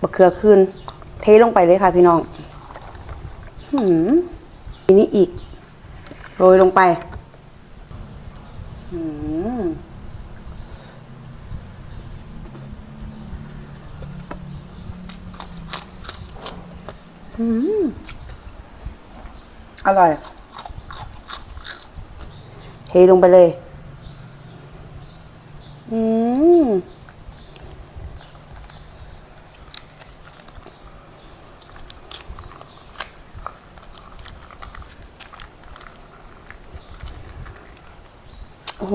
มะเขือขึ้น เทลงไปเลยค่ะพี่น้องหืมทีนี้อีก โรยลงไปหืมหืมอร่อย เทลงไปเลย อืม โอ้โ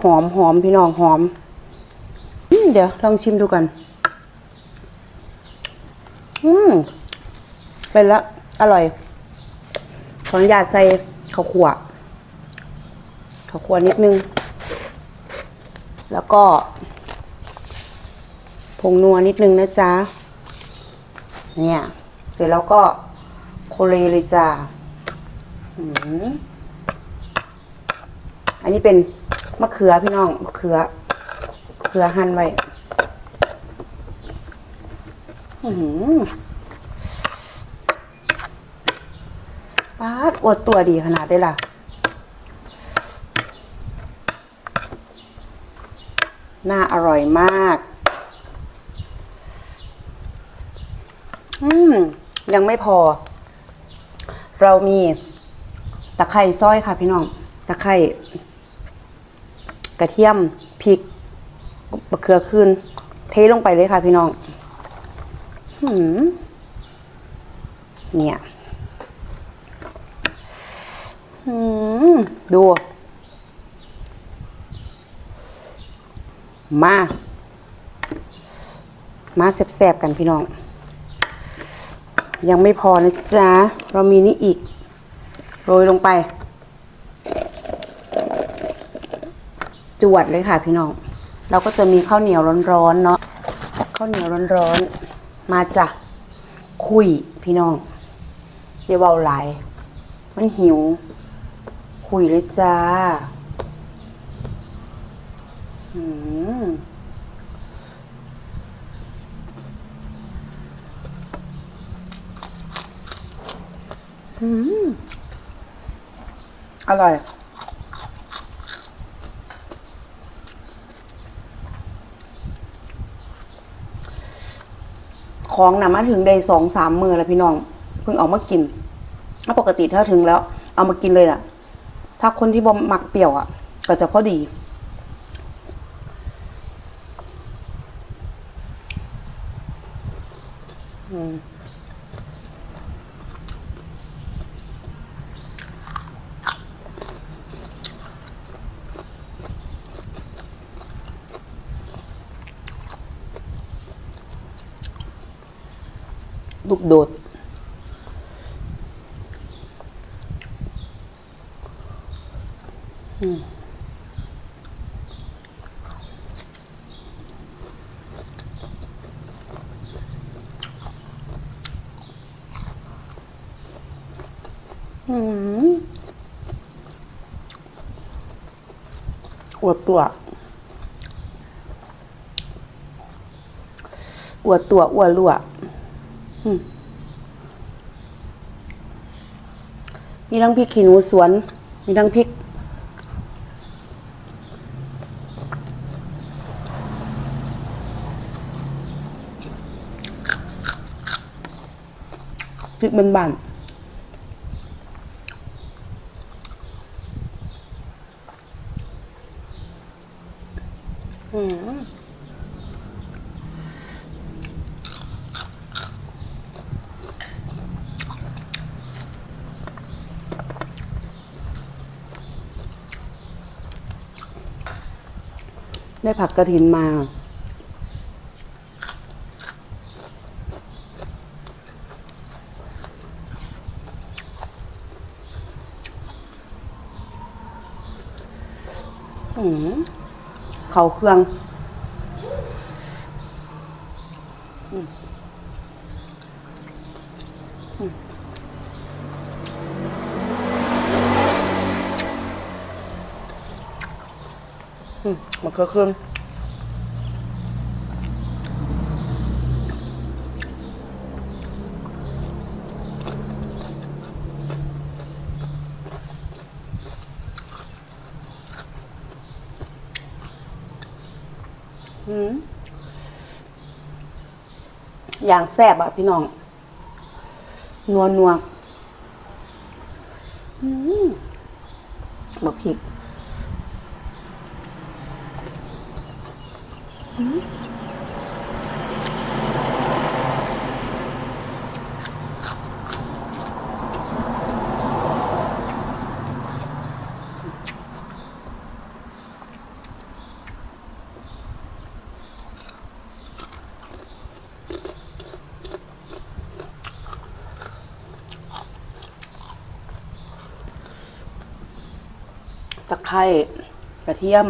หอมหอมพี่น้องหอมอืมเดี๋ยวลองชิมดูกันอืมเป็นละ อร่อย ขออนุญาตใส่ข้าวคั่วข้าวคั่วนิดนึง แล้วก็ผงนัวนิดนึงนะจ๊ะ เนี่ย เสร็จแล้วก็โคเลเลยจ้าอืมอันนี้เป็น มะเขือพี่น้องมะเขือเขือหั่นไว้อื้อหือปาดอวดตัวดีขนาดได้ล่ะ น่าอร่อยมาก อืม ยังไม่พอ เรามีตะไคร่ซอยค่ะพี่น้อง ตะไคร่ กระเทียมพริกมะเขือขึ้นเทลงไปเลยค่ะพี่น้องหเนี่ยดู มา มาแซ่บๆกันพี่น้อง ยังไม่พอนะจ๊ะ เรามีนี่อีก โรยลงไป จวดเลยค่ะพี่น้อง เราก็จะมีข้าวเหนียวร้อนๆเนาะข้าวเหนียวร้อนๆมาจ้ะคุยพี่น้องอย่าเบาหลายมันหิว คุยเลยจ้าอืมอืมอร่อย ของนำมาถึงได้สองสามมือแล้วพี่น้องเพิ่งเอามากินถ้าปกติถ้าถึงแล้ว เอามากินเลยอะถ้าคนที่บ่มักเปรี้ยวอะ ก็จะพอดี อืม ลูกโดด อืมอวดตัว อวดตัวอวดรั่ว มีทั้งพริกขี้หนูสวน มีทั้งพริก พริกบานๆอืม ได้ผักกระถินมาอืมเขาเครื่อง อืม มันก็ขึ้นอย่างแซ่บอะพี่น้อง นัวนัวอื้บักพริก ตะไคร้กระเทียม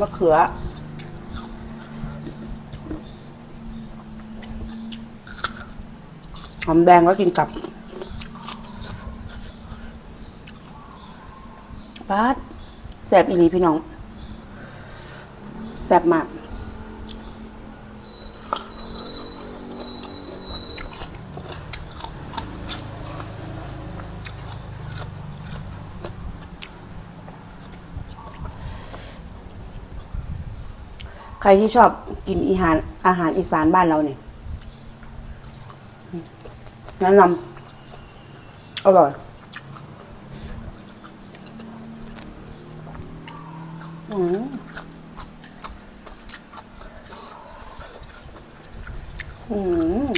มะเขือ หอมแดงก็กินกับปาดแสบอีหลีพี่น้องแสบมาก รที่ชอบกินอาหารอาหารอีสานบ้านเราเนี่ยแนะนำอร่อยอืมอืม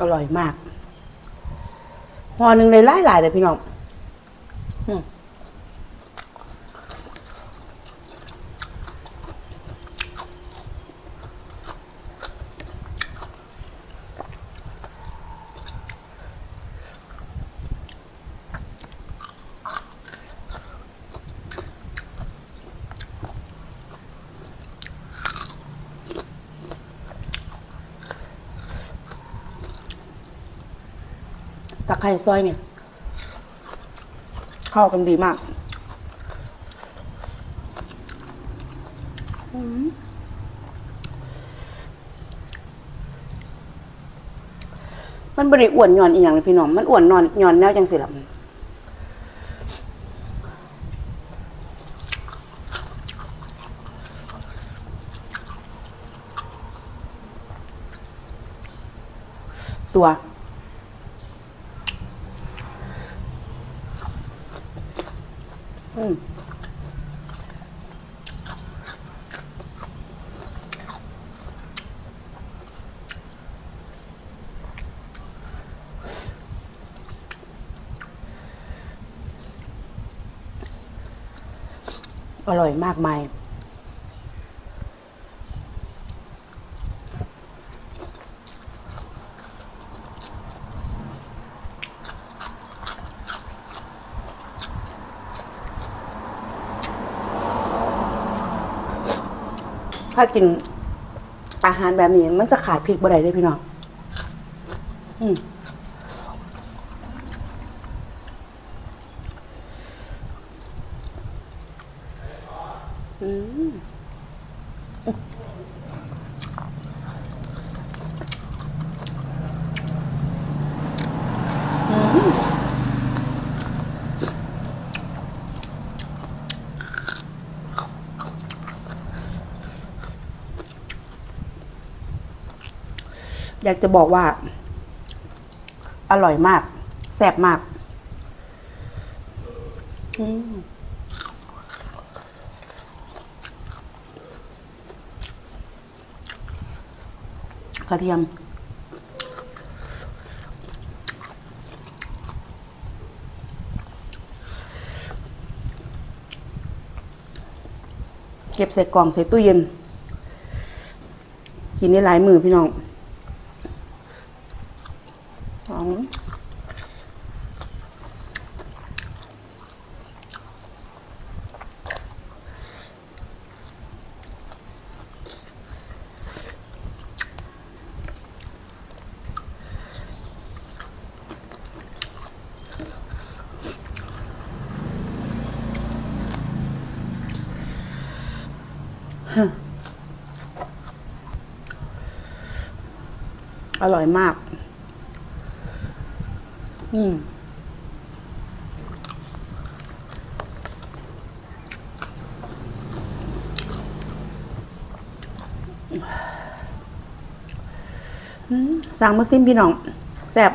อร่อยมากห่อหนึ่งเลยหลายๆเลยพี่น้องอืม ตะ ไคร้ซอยเนี่ย เข้ากันดีมากมันบริอ้วนหย่อนอีหยังเลยพี่น้อง มันอ้วนนอนหย่อนแนวจังสิล่ะตัว อร่อยมากมาย ถ้ากินอาหารแบบนี้มันจะขาดพริกบ่ได้เลยพี่น้อง อืมอืมอืม อยากจะบอกว่า อร่อยมากแซ่บมากกระเทียม เก็บใส่กล่องใส่ตู้เย็น กินได้หลายมือพี่น้อง สองอร่อยมาก อืมอืมสั่งมาซิมพี่น้องแซ่บ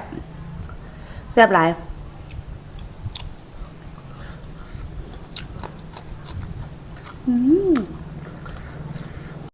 แซ่บหลาย